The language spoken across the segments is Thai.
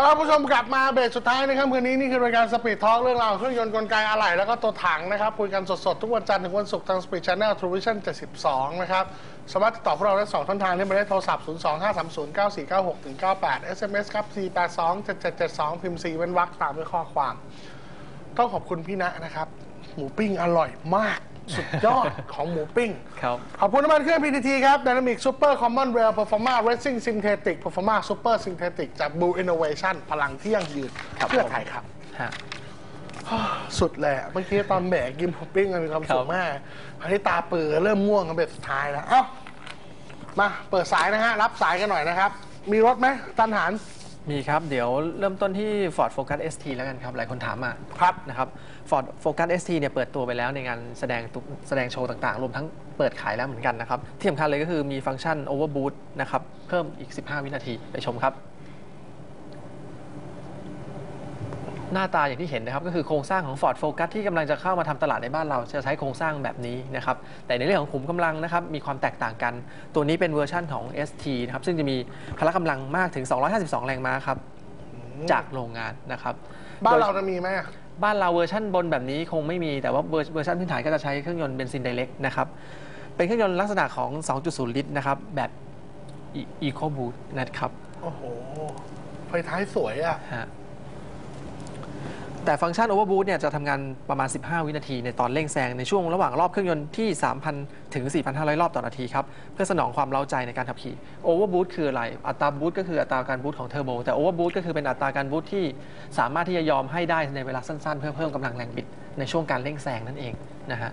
ต้อนรับผู้ชมกลับมาเบรกสุดท้ายในค่ำคืนนี้นี่คือรายการสปีดทอ k เรื่องราวเครื่องยนต์กลไกอะไหล่แล้วก็ตัวถังนะครับ คุยกันสดๆ ทุกวันจันทร์ถึงวันศุกร์ทางสปีดช n แนลทรูวิชั่น72 นะครับ สามารถติดต่อพวกเราได้ 2 ช่องทางที่หมายเลขโทรศัพท์ 025309496ถึง98 SMS ครับ 4827772 พิมพ์4เว้นวรรคตามด้วยข้อความ ต้องขอบคุณพี่ณะนะครับ หมูปิ้งอร่อยมาก สุดยอดของหมูปิ้ง ครับ ขอบคุณน้ำมันเครื่อง PTT ครับ Dynamic Super Common Rail Performa Racing Synthetic Performa Super Synthetic จาก Blue Innovation พลังที่ยั่งยืนครับเพื่อผมไทยครับ ฮะ สุดเลยอะเมื่อกี้ตอนแบกกินหมูปิ้งมันมีความสุคขรับมากอันนี้ตาเปือเริ่มง่วงกันแบบสุดท้ายแล้ว เอ้า มาเปิดสายนะฮะ รับสายกันหน่อยนะครับ มีรถไหมตันหาร มีครับ เดี๋ยวเริ่มต้นที่ Ford Focus ST แล้วกันครับ หลายคนถามมาครับนะครับ Ford Focus ST เนี่ยเปิดตัวไปแล้วในงานแสดงตุแสดงโชว์ต่างๆ รวมทั้งเปิดขายแล้วเหมือนกันนะครับ ที่สำคัญเลยก็คือมีฟังก์ชัน Overboot นะครับ เพิ่มอีก 15 วินาทีไปชมครับ หน้าตาอย่างที่เห็นนะครับก็คือโครงสร้างของ Ford Focus ที่กำลังจะเข้ามาทำตลาดในบ้านเราจะใช้โครงสร้างแบบนี้นะครับแต่ในเรื่องของขุมกำลังนะครับมีความแตกต่างกัน ตัวนี้เป็นเวอร์ชั่นของ ST นะครับซึ่งจะมีพละกำลังมากถึง 252 แรงม้าครับจากโรงงานนะครับบ้านโดยเราจะมีไหมอะ บ้านเราเวอร์ชันบนแบบนี้คงไม่มีแต่ว่าเวอร์เวอร์ชันพื้นฐานก็จะใช้เครื่องยนต์เบนซินไดเรกนะครับ เป็นเครื่องยนต์ลักษณะของ 2.0 ลิตรนะครับ แบบ Eco Boost นะครับโอ้โห ไฟท้ายสวยอะฮะ แต่ฟังก์ชัน Overboost เนี่ยจะทำงานประมาณ 15 วินาที ในตอนเร่งแซงในช่วงระหว่างรอบเครื่องยนต์ที่ 3,000 ถึง 4,500 รอบต่อนาทีครับ เพื่อสนองความเร้าใจในการขับขี่ Overboost คืออะไร อัตราบูสต์ก็คืออัตราการบูสต์ของเทอร์โบแต่ Overboost ก็คือเป็นอัตราการบูสต์ที่สามารถที่จะยอมให้ได้ในเวลาสั้นๆ เพื่อเพิ่มกำลังแรงบิดในช่วงการเร่งแซงนั่นเองนะฮะ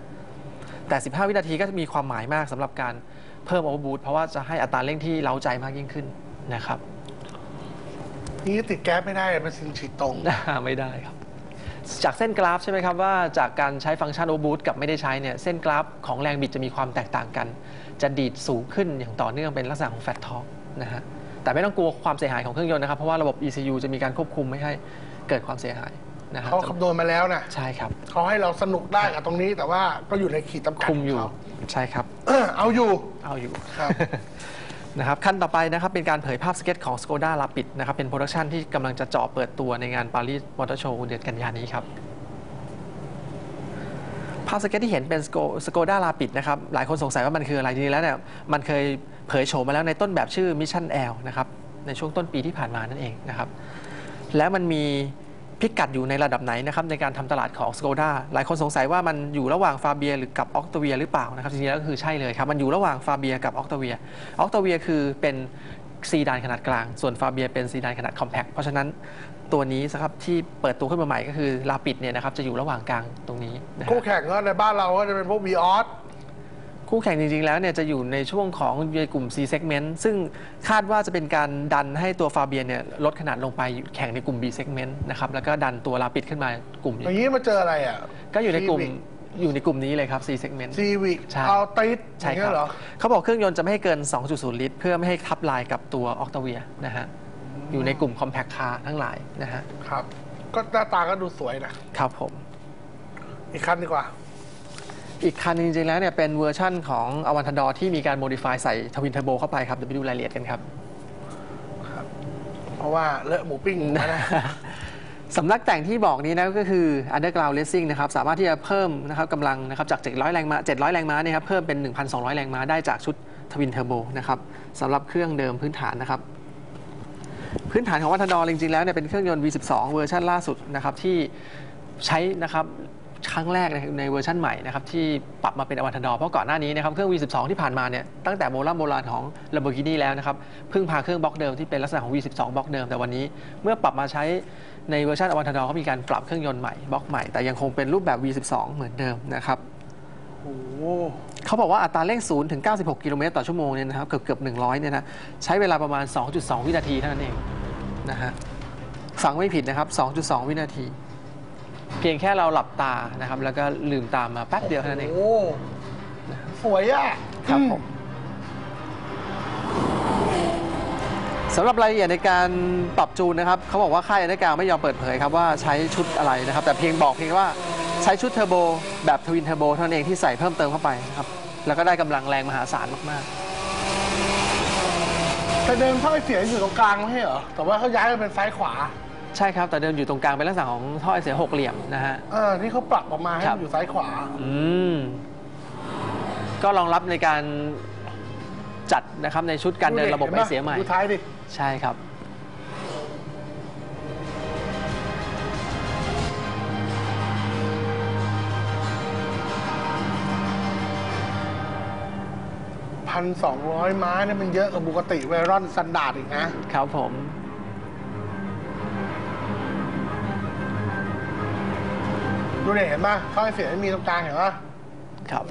แต่ 15 วินาทีก็มีความหมายมากสำหรับการเพิ่ม Overboost เพราะว่าจะให้อัตราเร่งที่เร้าใจมากยิ่งขึ้นนะครับนี่ติดแก๊สไม่ได้เป็นสินฉีดตรง ไม่ได้ครับ จากเส้นกราฟใช่ไหมครับว่าจากการใช้ฟังก์ชันโอบูตกับไม่ได้ใช้เนี่ยเส้นกราฟของแรงบิดจะมีความแตกต่างกัน จะดีดสูงขึ้นอย่างต่อเนื่องเป็นลักษณะของแฟตทอ r นะฮะแต่ไม่ต้องกลัวความเสียหายของเครื่องยนต์นะครับเพราะว่าระบบ ECU จะมีการควบคุมไม่ให้เกิดความเสียหายนะฮะเขาคำนวณมาแล้วนะใช่ครับเขาให้เราสนุกได้กับตรงนี้แต่ว่าก็อยู่ในขีดจำกัดคุมอยู่ของใช่ครับเขาเอาอยู่เอาอยู่ครับ นะครับขั้นต่อไปนะครับเป็นการเผยภาพสเก็ตของ Skoda Rapid นะครับเป็นโปรดักชันที่กำลังจะเจาะเปิดตัวในงานปารีสมอเตอร์โชว์เดือนกันยานี้ครับภาพสเก็ตที่เห็นเป็นสโกด้าลาปิดนะครับ หลายคนสงสัยว่ามันคืออะไรจริงๆแล้วเนี่ยมันเคยเผยโฉมมาแล้วในต้นแบบชื่อ Mission L นะครับ ในช่วงต้นปีที่ผ่านมานั่นเองนะครับ แล้วมันมี พิกัดอยู่ในระดับไหนนะครับในการทำตลาดของ Skoda หลายคนสงสัยว่ามันอยู่ระหว่างฟาเบียหรือกับออกตเวียหรือเปล่านะครับจริงๆแล้วก็คือใช่เลยครับ มันอยู่ระหว่างฟาเบียกับออกตเวียออกตเวียคือเป็นซีดานขนาดกลาง ส่วนฟาเบียเป็นซีดานขนาดคอมแพคเพราะฉะนั้นตัวนี้นะครับที่เปิดตัวขึ้นมาใหม่ก็คือลาปิดเนี่ยนะครับจะอยู่ระหว่างกลางตรงนี้นะฮะ คู่แข่งก็ในบ้านเราก็จะเป็นพวก v ีออส คู่แข่งจริง ๆ แล้วเนี่ยจะอยู่ในช่วงของในกลุ่ม C segment ซึ่งคาดว่าจะเป็นการดันให้ตัวฟาเบียเนี่ยลดขนาดลงไปแข่งในกลุ่ม B segment นะครับแล้วก็ดันตัวลาปิดขึ้นมากลุ่มอย่างนี้มาเจออะไรอะก็อยู่ในกลุ่มอยู่ในกลุ่มนี้เลยครับ C segment ซีวิกใช่เอาติดใช่อย่างคเงี้รัยเหรอเขาบอกเครื่องยนต์จะไม่ให้เกิน 2.0 ลิตร เพื่อไม่ให้ทับลายกับตัวออกตเวียนะฮะอยู่ในกลุ่ม compact car ทั้งหลายนะฮะครับ ก็หน้าตาก็ดูสวยนะครับผม อีกคันดีกว่า อีกคันจริงๆแล้วเนี่ยเป็นเวอร์ชั่นของอวันทดอที่มีการโมดิฟายใส่ทวินเทอร์โบเข้าไปครับ เดี๋ยวไปดูรายละเอียดกันครับ เพราะว่าเลอะหมูปิ้งหมูนะ สำนักแต่งที่บอกนี้นะก็คือ Underground Racing นะครับ สามารถที่จะเพิ่มนะครับกำลังนะครับจาก 700 แรงม้า 700 แรงม้าเนี่ยครับเพิ่มเป็น 1,200 แรงม้าได้จากชุดทวินเทอร์โบนะครับสำหรับเครื่องเดิมพื้นฐานนะครับพื้นฐานของวัฒนดอจริงๆแล้วเนี่ยเป็นเครื่องยนต์ V12 เวอร์ชันล่าสุดนะครับที่ใช้นะครับ ครั้งแรกในในเวอร์ชันใหม่นะครับที่ปรับมาเป็นอวัตดอเพราะก่อนหน้านี้นะครับเครื่อง V12 ที่ผ่านมาเนี่ยตั้งแต่โบราณโบราณของ Lamborghini แล้วนะครับเพิ่งพาเครื่องบล็อกเดิมที่เป็นลักษณะของ V12 บล็อกเดิมแต่วันนี้เมื่อปรับมาใช้ในเวอร์ชันอวัตดอเขามีการปรับเครื่องยนต์ใหม่บล็อกใหม่แต่ยังคงเป็นรูปแบบ V12 เหมือนเดิมนะครับโอ้เขาบอกว่าอัตราเร่ง0ถึง 96 กิโลเมตรต่อชั่วโมงเนี่ยนะครับเกือบเกือบ100 เนี่ยนะใช้เวลาประมาณ 2.2 วินาทีเท่านั้นเองนะฮะฟังไม่ผิดนะครับ 2.2 วินาที เพียงแค่เราหลับตานะครับ แล้วก็ลืมตามมาแป๊บเดียวเท่านั้นเอง โอ้สวยอะครับผมสำหรับรายละเอียดในการปรับจูนนะครับเขาบอกว่าค่ายอันดกาวไม่ยอมเปิดเผยครับว่าใช้ชุดอะไรนะครับ แต่เพียงบอกเพียงว่าใช้ชุดเทอร์โบแบบทวินเทอร์โบเท่านั้นเองที่ใส่เพิ่มเติมเข้าไปนะครับ แล้วก็ได้กำลังแรงมหาศาลมากๆแต่เดิมท่อไอเสียอยู่ตรงกลางไม่ใช่เหรอแต่ว่าเขาย้ายมาเป็นซ้ายขวา ใช่ครับแต่เดิมอยู่ตรงกลางเป็นลักษณะของท่อไอเสียหกเหลี่ยมนะฮะเออที่เขาปรับออกมาให้ครัมับ นอยู่ซ้ายขวา อืม ก็รองรับในการจัดนะครับในชุดการเดินระบบไอเสียใหม่ ดูท้ายดิ ใช่ครับพันสองร้อยม้าเนี่ยมันเยอะกว่าปกติเวรอนสแตนดาร์ดอีกนะ ครับผม ดูดิเห็นป่ะท่อไอเสียไม่มีตรงกลางเห็นป่ะครับ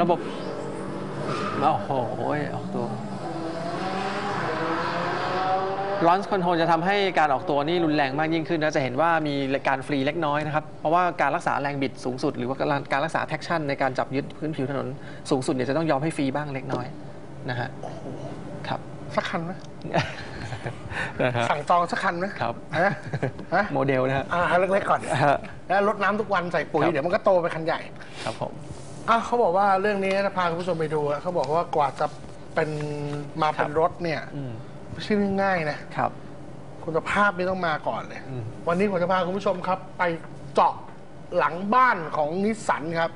ระบบโอ้โหออกตัวลอนส์คอนโทรลจะทำให้การออกตัวนี่รุนแรงมากยิ่งขึ้นนะจะเห็นว่ามีการฟรีเล็กน้อยนะครับ เพราะว่าการรักษาแรงบิดสูงสุด หรือว่าการรักษาแท็กชั่นในการจับยึดพื้นผิวถนนสูงสุดเนี่ยจะต้องยอมให้ฟรีบ้างเล็กน้อยนะฮะ สักคันไหมนะฮะสั่งจองสักคันไหมครับฮะฮะโมเดลนะฮะอ่าเล็กๆก่อนฮะแล้วรดน้ำทุกวันใส่ปุ๋ยครับเดี๋ยวมันก็โตไปคันใหญ่ ครับผมอะเขาบอกว่าเรื่องนี้จะพาคุณผู้ชมไปดูอะเขาบอกว่ากว่าจะเป็นมาเป็นรถเนี่ยอืมไม่ใช่เรื่องง่ายนะครับ คุณภาพนี่ต้องมาก่อนเลยอืมวันนี้ผมจะพาคุณผู้ชมครับ ไปเจาะหลังบ้านของนิสสันครับ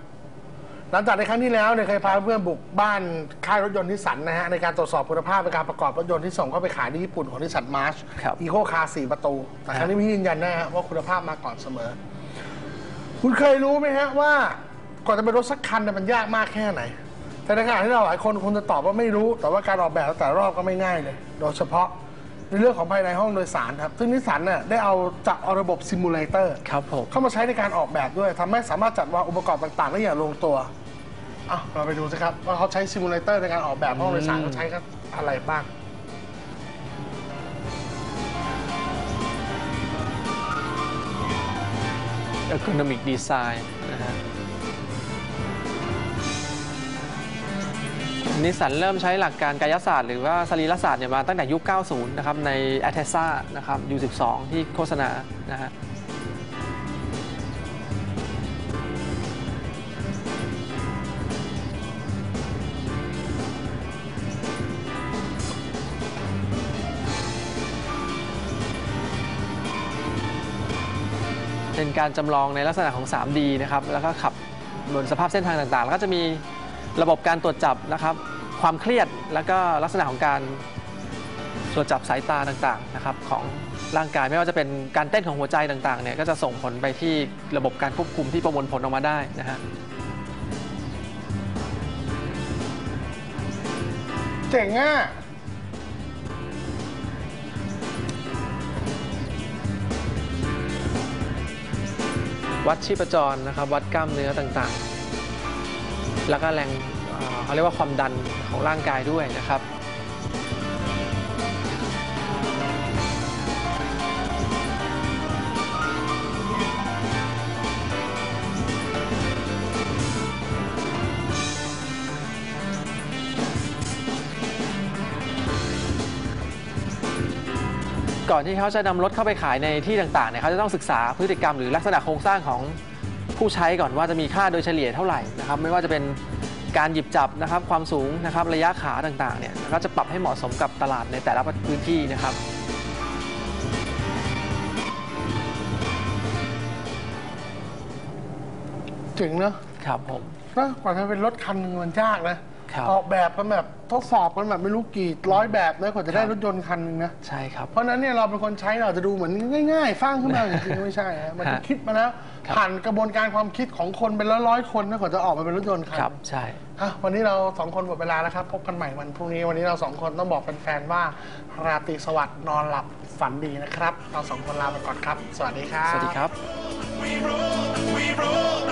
หลังจากในครั้งที่แล้วเนี่ยเคยพาเพื่อนบุกบ้านค่ายรถยนต์นิสสันนะฮะในการตรวจสอบคุณภาพในการประกอบรถยนต์ที่ส่งเข้าไปขายที่ญี่ปุ่นของนิสสันมาร์ชครับ อีโคคาร์สี่ประตู แต่ครั้งนี้ครับพี่ยืนยันนะฮะว่าคุณภาพมาก่อนเสมอ คุณเคยรู้ไหมฮะว่าก่อนจะเป็นรถสักคันเนี่ยมันยากมากแค่ไหน แต่ในขณะที่เราหลายคนคงจะตอบว่าไม่รู้ แต่ว่าการออกแบบแต่ละรอบก็ไม่ง่ายเลย โดยเฉพาะ ในเรื่องของภายในห้องโดยสารครับ ซึ่งนิสสันเนี่ยได้เอาจับเอาระบบซิมูเลเตอร์ครับผม เข้ามาใช้ในการออกแบบด้วยทำให้สามารถจัดวางอุปกรณ์ต่างๆได้อย่างลงตัวอะเราไปดูสิครับ ว่าเขาใช้ซิมูเลเตอร์ในการออกแบบห้องโดยสารเขาใช้กันอะไรบ้างเอ c o n o m i c Design นะฮะ นิสสันเริ่มใช้หลักการกายศาสตร์หรือว่าสรีรศาสตร์เนี่ยมาตั้งแต่ยุค 90 นะครับ ใน a t e s a นะครับ U12 ที่โฆษณานะฮะเป็นการจำลองในลักษณะของ 3D นะครับ แล้วก็ขับบนสภาพเส้นทางต่างๆ แล้วก็จะมี ระบบการตรวจจับนะครับ ความเครียดแล้วก็ลักษณะของการตรวจจับสายตาต่างๆนะครับของร่างกายไม่ว่าจะเป็นการเต้นของหัวใจต่างๆเนี่ยก็จะส่งผลไปที่ระบบการควบคุมที่ประมวลผลออกมาได้นะฮะเจ๋งอะวัดชีพจรนะครับ วัดกล้ามเนื้อต่างๆ แล้วก็แรงเขาเรียกว่าความดันของร่างกายด้วยนะครับก่อนที่เขาจะนำรถเข้าไปขายในที่ต่างๆเนี่ยเขาจะต้องศึกษาพฤติกรรมหรือลักษณะโครงสร้างของ ผู้ใช้ก่อนว่าจะมีค่าโดยเฉลี่ยเท่าไหร่นะครับไม่ว่าจะเป็นการหยิบจับนะครับความสูงนะครับระยะขาต่างๆเนี่ยแล้วก็จะปรับให้เหมาะสมกับตลาดในแต่ละพื้นที่นะครับเจ๋งเนอะครับผมนะกว่าจะเป็นรถคันหนึงมันยากนะ ครับ ออกแบบกันแบบทดสอบกันแบบไม่รู้กี่ร้อยแบบนะกว่าจะได้ครับรถยนต์คันหนึงนะ ใช่ครับ เพราะฉะนั้นเนี่ยเราเป็นคนใช้เราจะดูเหมือนง่ายๆสร้างขึ้นมาจริงๆไม่ใช่ฮะมันจะฮะคิดมาแล้วครับ ผ่านกระบวนการความคิดของคนเป็นร้อยๆคนนะกว่าจะออกมาเป็นรถยนต์คันครับ ใช่ อะวันนี้เราสองคนหมดเวลาแล้วครับ พบกันใหม่วันพรุ่งนี้วันนี้เราสองคนต้องบอกแฟนๆว่า ราตรีสวัสดิ์นอนหลับฝันดีนะครับ เราสองคนลาไปก่อนครับ สวัสดีครับ สวัสดีครับ